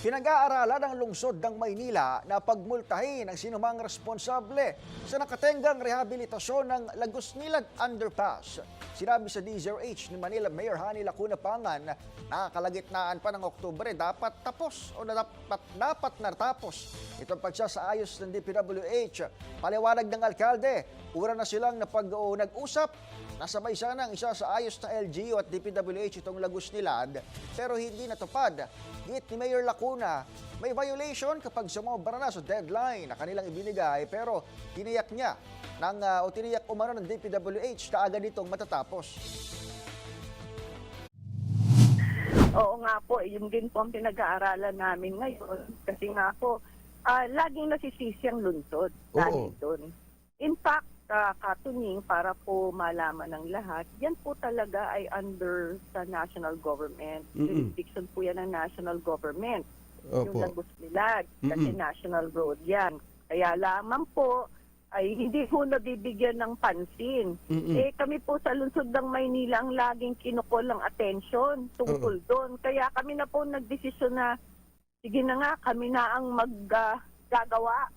Pinag-aaralan ng lungsod ng Maynila na pagmultahin ang sinumang responsable sa nakatenggang rehabilitasyon ng Lagos Nilad Underpass. Sinabi sa DZRH ni Manila Mayor Hani Lacuna Pangan na kalagitnaan pa ng Oktubre dapat tapos o na dapat, dapat natapos itong pagsasaayos ng DPWH. Paliwanag ng alkalde, ura na silang napag o nag-usap Nasabay sana ang isa sa ayos na LGU at DPWH itong Lagos Nilad pero hindi natupad. Git ni Mayor Lacuna, may violation kapag sumobra na sa deadline na kanilang ibinigay pero tiniyak niya ng, ah, o tiniyak umano ng DPWH na agad itong matatapos. Oo nga po, yun din po ang pinag-aaralan namin ngayon. Kasi nga po, ah, laging nasisisi ang lungsod dahil doon. In fact, uh, katuning para po malaman ng lahat, yan po talaga ay under sa national government. Jurisdiction po yan ng national government. Yung Opo. Lagos Nilad, kasi national road yan. Kaya lamang po, ay hindi po nabibigyan ng pansin. Eh kami po sa lungsod ng Maynila ang laging kinukol ng atensyon tungkol doon. Kaya kami na po nagdesisyon na sige na nga kami na ang mag ah, gagawa